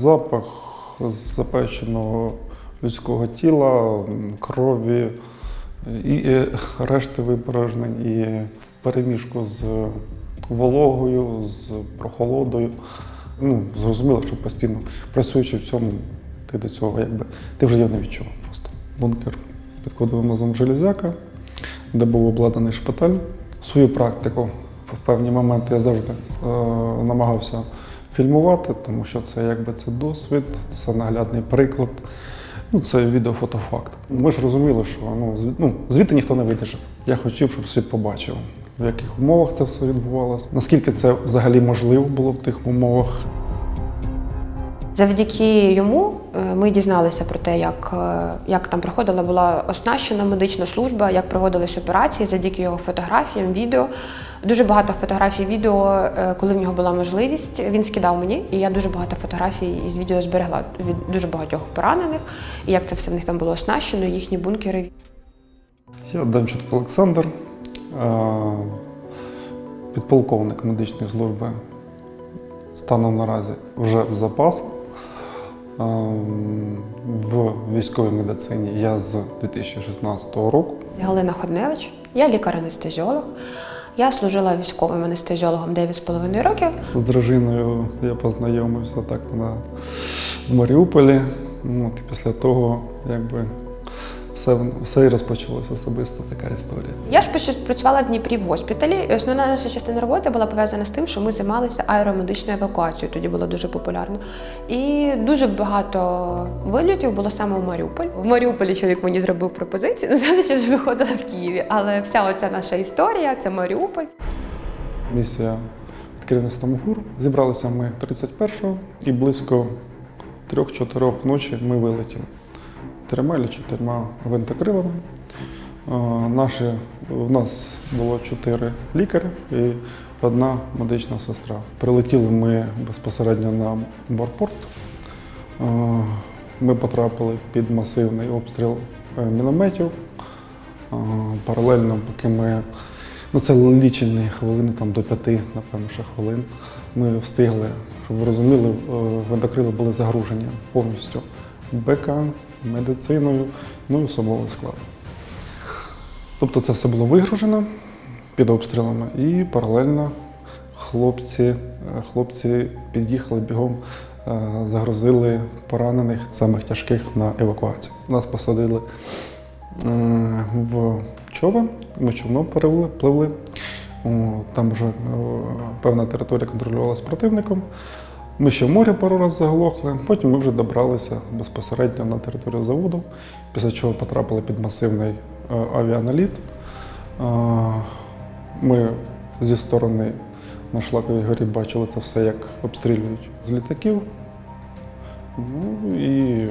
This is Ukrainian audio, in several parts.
запах запеченого людського тіла, крові і е, решти випорожнень, і переміжку з вологою, з прохолодою. Ну, зрозуміло, що постійно працюючи в цьому, ти до цього якби ти вже його не відчував просто. Бункер під кодовим назвом Железяка, де був обладнаний шпиталь. Свою практику в певні моменти я завжди е, намагався фільмувати, тому що це якби це досвід, це наглядний приклад. Ну, це відеофотофакт. Ми ж розуміли, що ну, звід, ну, звідти ніхто не видержав. Я хотів, щоб світ побачив, в яких умовах це все відбувалося, наскільки це взагалі можливо було в тих умовах. Завдяки йому е, ми дізналися про те, як, е, як там проходила була оснащена медична служба, як проводились операції, завдяки його фотографіям, відео. Дуже багато фотографій, відео, е, коли в нього була можливість, він скидав мені, і я дуже багато фотографій із відео зберегла від дуже багатьох поранених, і як це все в них там було оснащено, їхні бункери. Я Демченко Олександр, підполковник медичної служби станом наразі вже в запас. В військовій медицині я з 2016 року. Галина Ходневич, я лікар-анестезіолог. Я служила військовим анестезіологом 9,5 років. З дружиною я познайомився так на в Маріуполі. Ну, От, після того, якби все, все і розпочалося особиста така історія. Я ж працювала в Дніпрі в госпіталі, і основна наша частина роботи була пов'язана з тим, що ми займалися аеромедичною евакуацією. Тоді було дуже популярно. І дуже багато вильотів було саме у Маріуполь. В Маріуполі чоловік мені зробив пропозицію. Ну, зараз я вже виходила в Києві. Але вся оця наша історія це Маріуполь. Місія під керівництвом ГУР. Зібралися ми 31-го і близько 3-4 ночі ми вилетіли трьома чи чотирма винтокрилами. Наші, у нас було чотири лікарі і одна медична сестра. Прилетіли ми безпосередньо на борпорт. Ми потрапили під масивний обстріл е, мінометів. Паралельно, поки ми Ну, це лічені хвилини там до п'яти, напевно, ще хвилин. Ми встигли, щоб ви розуміли, е, винтокрили були загружені повністю БК, медициною, ну і особовий склад. Тобто це все було вигружено під обстрілами, і паралельно хлопці, е, хлопці під'їхали бігом, е, загрузили поранених, самих тяжких на евакуацію. Нас посадили е, в човен, ми човном пливли. Там вже певна територія контролювалася противником. Ми ще в морі пару разів заглохли. Потім ми вже добралися безпосередньо на територію заводу, після чого потрапили під масивний е, авіаналіт. Е, Ми зі сторони на Шлаковій горі бачили це все, як обстрілюють з літаків. Ну і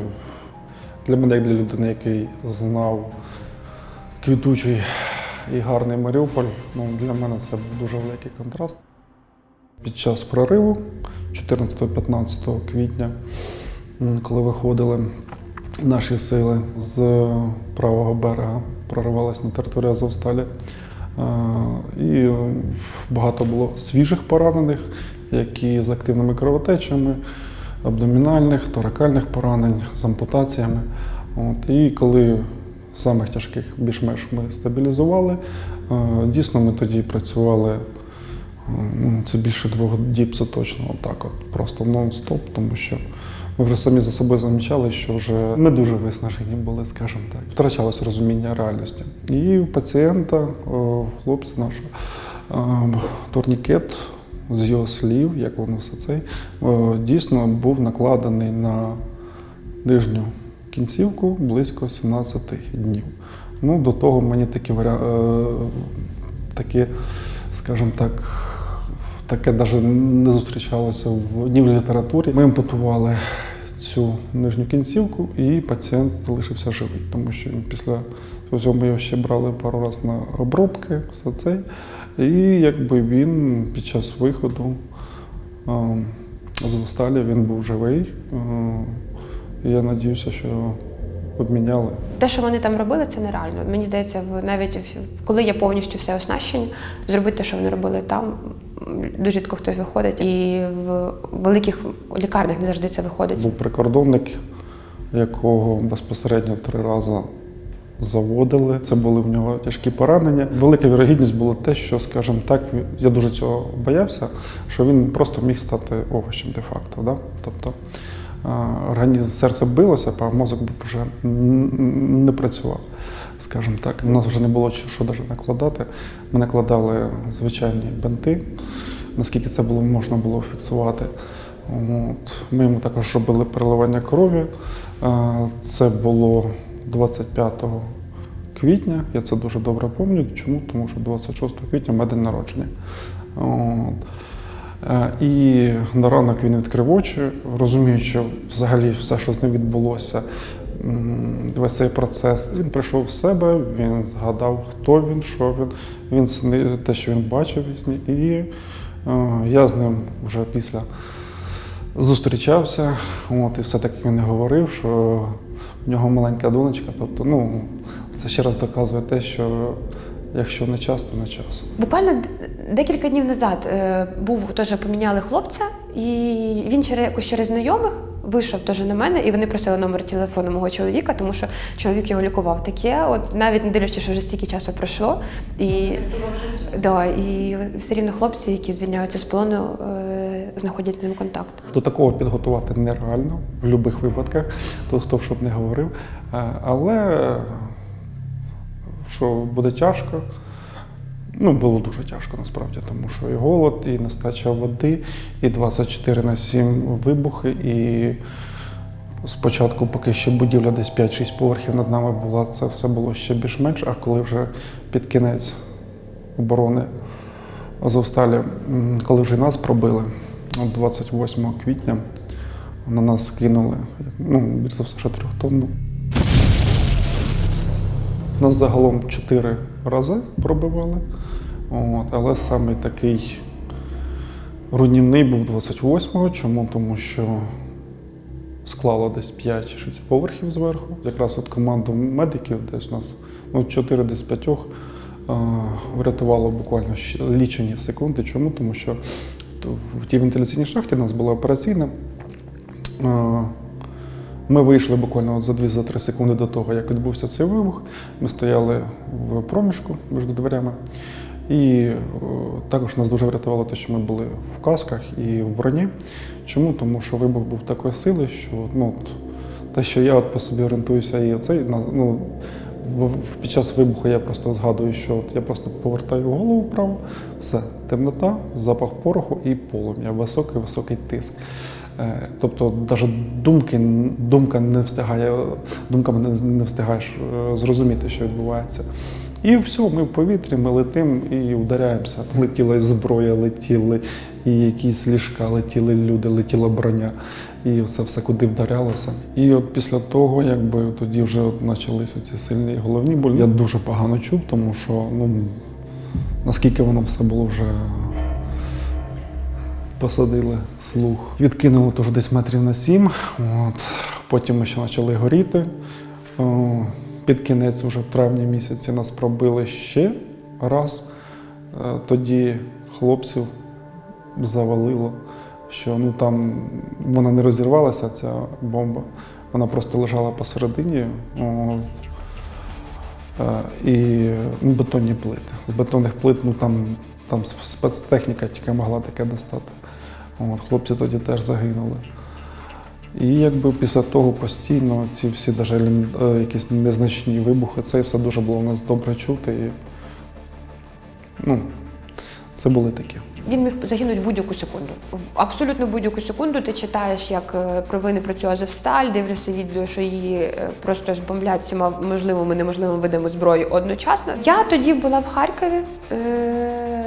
для мене, як для людини, який знав квітучий і гарний Маріуполь, ну, для мене це дуже великий контраст. Під час прориву 14-15 квітня, коли виходили наші сили з правого берега, проривалися на територію Азовсталі. І е, багато було свіжих поранених, які з активними кровотечами, абдомінальних, торакальних поранень, з ампутаціями. От. І коли самих тяжких більш-менш ми стабілізували, е, дійсно ми тоді працювали Ну, Це більше двох діб, це точно отак, от просто нон-стоп, тому що ми вже самі за собою замічали, що вже ми дуже виснажені були, скажімо так. Втрачалось розуміння реальності. І у пацієнта, в хлопця нашого, е, турнікет з його слів, як воно все це, дійсно був накладений на нижню кінцівку близько 17 днів. Ну, до того мені такі е, такі, скажімо так, таке навіть не зустрічалося в ні в літературі. Ми ампутували цю нижню кінцівку, і пацієнт залишився живий, тому що після цього ми його ще брали пару разів на обробки, все це. І якби він під час виходу з Зосталі він був живий. Я надіюся, що обміняли. Те, що вони там робили, це нереально. Мені здається, навіть коли є повністю все оснащення, зробити те, що вони робили там, дуже рідко хтось виходить, і в великих лікарнях не завжди це виходить. Був прикордонник, якого безпосередньо три рази заводили. Це були в нього тяжкі поранення. Велика вірогідність була те, що, скажімо так, я дуже цього боявся, що він просто міг стати овочем де-факто. Да? Тобто організм серце билося, а мозок вже не працював. Скажімо так, у нас вже не було що, навіть накладати. Ми накладали звичайні бинти, наскільки це було можна було фіксувати. От. Ми йому також робили переливання крові. Це було 25 квітня. Я це дуже добре пам'ятаю. Чому? Тому що 26 квітня моє день народження. От. Е, І на ранок він відкрив очі, розуміючи взагалі все, що з ним відбулося, весь цей процес. Він прийшов в себе, він згадав, хто він, що він, він сни, те, що він бачив у сні. І е, я з ним вже після зустрічався. От, і все так як він говорив, що в нього маленька донечка. Тобто, ну, це ще раз доказує те, що якщо не час, то не час. Буквально декілька днів назад е, був теж поміняли хлопця, і він через якось через знайомих вийшов теж на мене, і вони просили номер телефону мого чоловіка, тому що чоловік його лікував. Таке, от навіть не дивлячись, що вже стільки часу пройшло. І, да, і все рівно хлопці, які звільняються з полону, е, знаходять ним контакт. До такого підготувати нереально в будь-яких випадках, то хто б щоб не говорив. Е, Але що буде тяжко, ну було дуже тяжко насправді, тому що і голод, і нестача води, і 24 на 7 вибухи, і спочатку, поки ще будівля десь 5-6 поверхів над нами була, це все було ще більш-менш, а коли вже під кінець оборони Азовсталі, коли вже нас пробили, 28 квітня на нас кинули, ну, більш за все, що трьохтонну. Нас загалом чотири рази пробивали, от, але саме такий руйнівний був 28-го. Чому? Тому що склало десь 5-6 поверхів зверху. Якраз от команду медиків, десь у нас ну, 4 десь 5 е, врятувало буквально лічені секунди. Чому? Тому що в тій вентиляційній шахті у нас була операційна. Ми вийшли буквально за 2-3 секунди до того, як відбувся цей вибух. Ми стояли в проміжку між дверями. І е, також нас дуже врятувало те, що ми були в касках і в броні. Чому? Тому що вибух був такої сили, що ну, те, що я от по собі орієнтуюся, і оцей, ну, під час вибуху я просто згадую, що от я просто повертаю голову вправо, все, темнота, запах пороху і полум'я, високий, високий тиск. Е, Тобто навіть думки, думка не встигає, думками не, встигаєш е, зрозуміти, що відбувається. І все, ми в повітрі, ми летимо і ударяємося. Летіла зброя, летіли, і якісь ліжка, летіли люди, летіла броня, і все, все куди вдарялося. І от після того, якби тоді вже почалися ці сильні головні болі. Я дуже погано чув, тому що ну, наскільки воно все було вже посадили слух. Відкинуло теж десь метрів на сім. От. Потім ми ще почали горіти. Під кінець, уже в травні місяці, нас пробили ще раз. Е, Тоді хлопців завалило, що ну, там вона не розірвалася, ця бомба. Вона просто лежала посередині. Е, і ну, бетонні плити. З бетонних плит ну, там, там спецтехніка тільки могла таке достати. От, хлопці тоді теж загинули. І якби після того постійно ці всі даже, е, якісь незначні вибухи, це все дуже було у нас добре чути. І, ну, це були такі. Він міг загинути будь-яку секунду. В абсолютно будь-яку секунду ти читаєш, як е, про вини працює Азовсталь, дивишся відео, що її е, просто збомблять всіма можливими неможливими видами зброї одночасно. Я тоді була в Харкові. Е,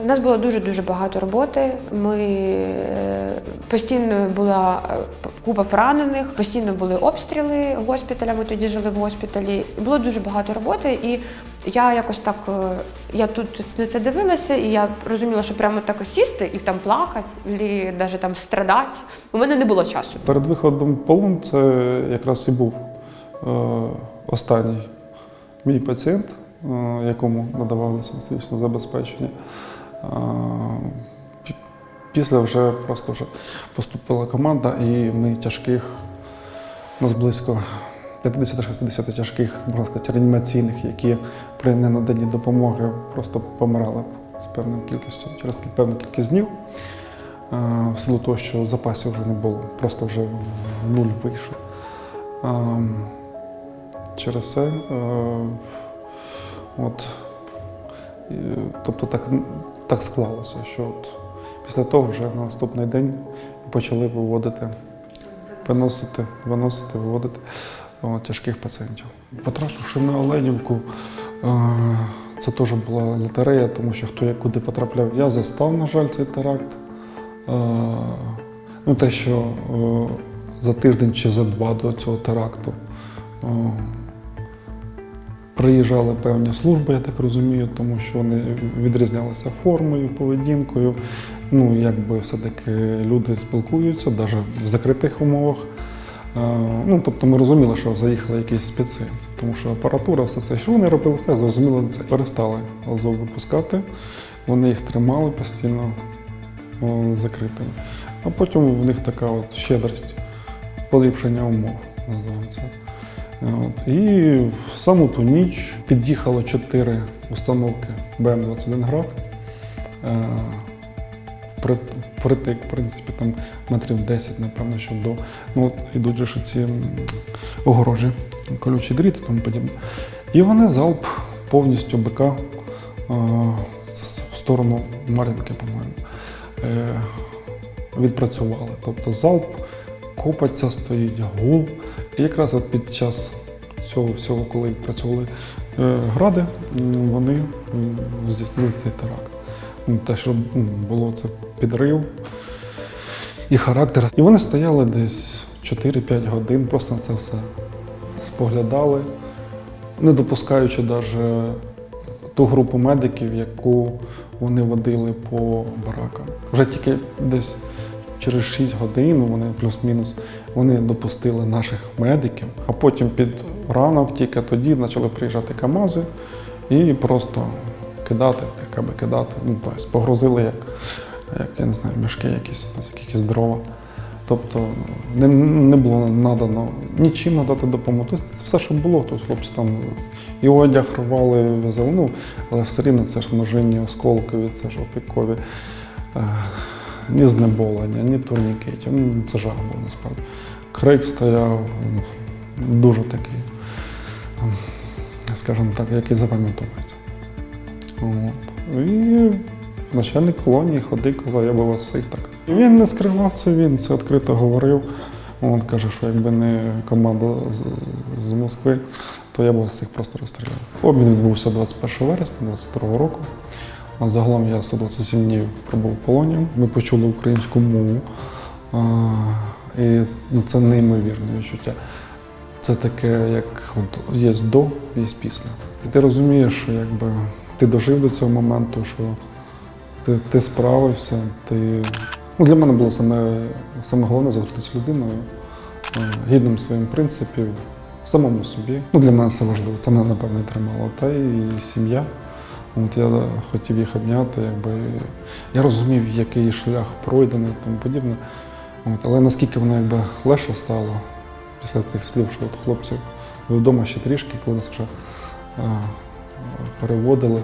У нас було дуже дуже багато роботи. Ми е, постійно була е, купа поранених, постійно були обстріли госпіталя. Ми тоді жили в госпіталі. Було дуже багато роботи, і я якось так е, я тут на це дивилася, і я розуміла, що прямо так сісти і там плакати, навіть там страдати. У мене не було часу. Перед виходом полон це якраз і був останній мій пацієнт, якому надавалося статистичне забезпечення. Пі- Після вже просто вже поступила команда, і ми тяжких, у нас близько 50-60 тяжких, можна сказати, реанімаційних, які при ненаданні допомоги просто помирали з певною кількістю через певну кількість днів. В силу того, що запасів вже не було, просто вже в нуль вийшов. Ем, Через це, е, от, тобто так, так склалося, що от після того вже на наступний день почали виводити, виносити, виносити, виводити от, тяжких пацієнтів. Потрапивши на Оленівку, е, це теж була лотерея, тому що хто як куди потрапляв. Я застав, на жаль, цей теракт. Е, Ну, те, що е, за тиждень чи за два до цього теракту приїжджали певні служби, я так розумію, тому що вони відрізнялися формою, поведінкою. Ну, якби все-таки люди спілкуються, навіть в закритих умовах. Е, Ну, тобто ми розуміли, що заїхали якісь спеці, тому що апаратура, все це, що вони робили, це зрозуміло це. Перестали Азов випускати, вони їх тримали постійно закритими. А потім в них така от щедрість, поліпшення умов називається. От. І в саму ту ніч під'їхало чотири установки БМ-21 град. Е, вприт- Впритик, в принципі, там метрів 10, напевно, що до. Ну, от ідуть же ці огорожі, колючий дріт і тому подібне. І вони залп повністю БК е, в сторону Мар'їнки, по-моєму, е, відпрацювали. Тобто залп, копаться стоїть, гул. І якраз от під час цього всього, коли відпрацьовували е, гради, вони здійснили цей теракт. Ну, Те, що було це підрив і характер. І вони стояли десь 4-5 годин, просто на це все споглядали, не допускаючи навіть ту групу медиків, яку вони водили по баракам. Вже тільки десь через 6 годин вони плюс-мінус вони допустили наших медиків, а потім під ранок тільки тоді почали приїжджати КАМАЗи і просто кидати, якби кидати. Ну, тобто погрузили як, як я не знаю, мішки якісь, якісь дрова. Тобто не, не було надано нічим надати допомогу. Тобто це все, що було, тобто хлопці там і одяг рвали, в'язали, ну, але все рівно це ж множинні осколкові, це ж опікові. Ні знеболення, ні турнікетів. Ну, це жах був насправді. Крик стояв дуже такий, скажімо так, який запам'ятовується. От. І начальник колонії ходив, казав, я би вас всіх так. І він не скривав це, він це відкрито говорив. От каже, що якби не команда з, Москви, то я б вас всіх просто розстріляв. Обмін відбувся 21 вересня 22 року. Загалом я 127 днів пробув в полоні. Ми почули українську мову. І ну, це неймовірне відчуття. Це таке, як от, є до, є після. І ти розумієш, що якби ти дожив до цього моменту, що ти, ти справився, ти. Ну, для мене було саме, саме головне залишитися людиною, гідним своїм принципів, самому собі. Ну, для мене це важливо, це мене напевно і тримало. Та і сім'я. От я хотів їх обняти, якби я розумів, який шлях пройдений і тому подібне. От, але наскільки воно якби легше стало після цих слів, що от хлопців ви вдома ще трішки, коли нас вже е, переводили,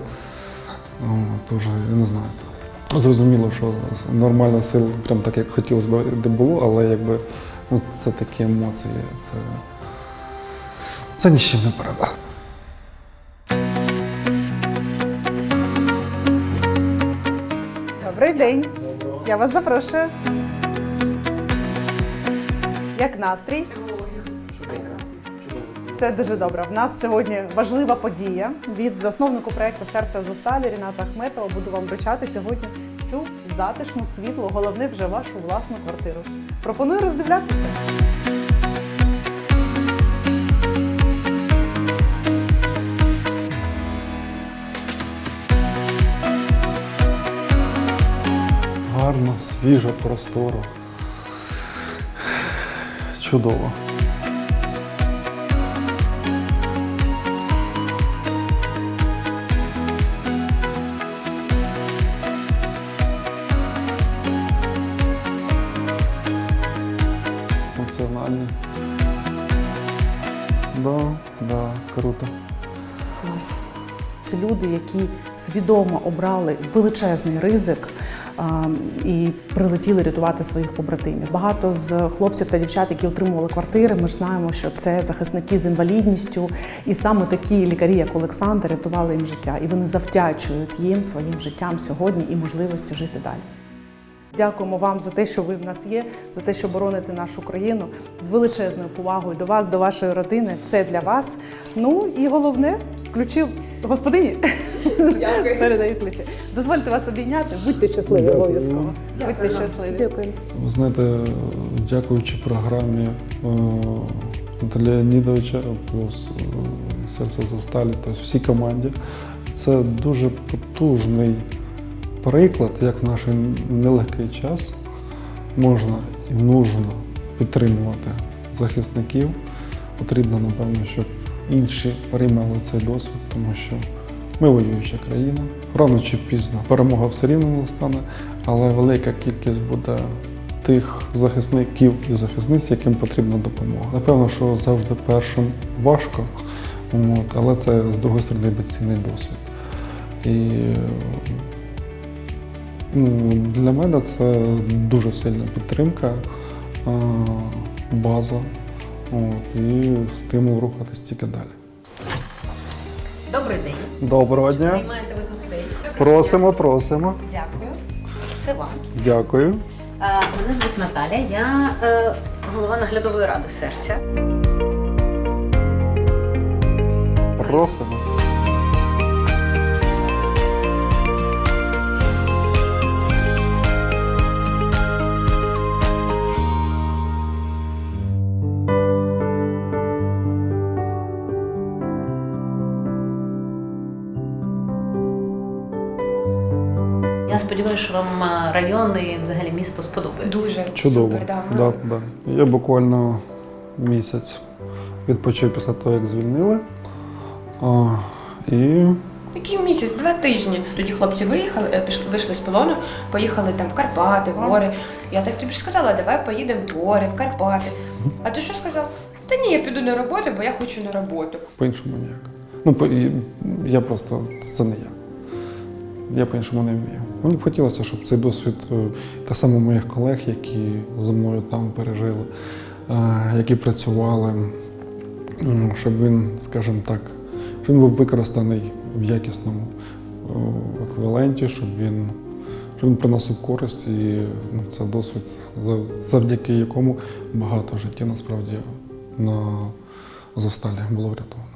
то вже я не знаю. Зрозуміло, що нормальна сила, прям так як хотілося б, де було, але якби ну, це такі емоції, це, це ні з чим не передати. Добрий день. Я вас запрошую. Як настрій? Це дуже добре. В нас сьогодні важлива подія від засновнику проекту Серце Азовсталі Ріната Ахметова. Буду вам вручати сьогодні цю затишну, світлу, головне вже вашу власну квартиру. Пропоную роздивлятися. свіжо, простору, Чудово. Функціональні. Да, да, круто. Клас. Це люди, які свідомо обрали величезний ризик і прилетіли рятувати своїх побратимів. Багато з хлопців та дівчат, які отримували квартири, ми ж знаємо, що це захисники з інвалідністю, і саме такі лікарі, як Олександр, рятували їм життя, і вони завдячують їм своїм життям сьогодні і можливістю жити далі. Дякуємо вам за те, що ви в нас є, за те, що бороните нашу країну з величезною повагою до вас, до вашої родини. Це для вас. Ну і головне, ключі господині. Дякую. Передаю ключі. Дозвольте вас обійняти. Будьте щасливі Дякую. обов'язково. Будьте щасливі. Дякую. Ви знаєте, дякуючи програмі е, Наталія Леонідовича, плюс е, серце Зосталі, тобто всій команді, це дуже потужний приклад, як в наш нелегкий час можна і нужно підтримувати захисників. Потрібно, напевно, щоб інші приймали цей досвід, тому що ми воююча країна. Рано чи пізно перемога все рівно настане, але велика кількість буде тих захисників і захисниць, яким потрібна допомога. Напевно, що завжди першим важко, але це з другої сторони безцінний досвід. І для мене це дуже сильна підтримка, база от, і стимул рухатись тільки далі. Добрий день. Доброго дня! Приймаєте ви гостей. Просимо, просимо. Дякую. Це вам. Дякую. Мене звуть Наталя. Я е, голова наглядової ради серця. Просимо. Що вам район і взагалі місто сподобається. Дуже Чудово. супер, да. Да, да. Я буквально місяць відпочив після того, як звільнили. А, і Який місяць, два тижні. Тоді хлопці виїхали, е, пішли, вийшли з полону, поїхали там в Карпати, в гори. Я так тобі ж сказала, давай поїдемо в гори, в Карпати. А ти що сказав? Та ні, я піду на роботу, бо я хочу на роботу. по-іншому ніяк. Ну, по- я просто це не я. Я по-іншому не вмію. Мені б хотілося, щоб цей досвід е, так само моїх колег, які зі мною там пережили, е, які працювали, щоб він, скажімо так, щоб він був використаний в якісному е, еквіваленті, щоб він, щоб він приносив користь і ну, це досвід, завдяки якому багато життів насправді на Азовсталі було врятовано.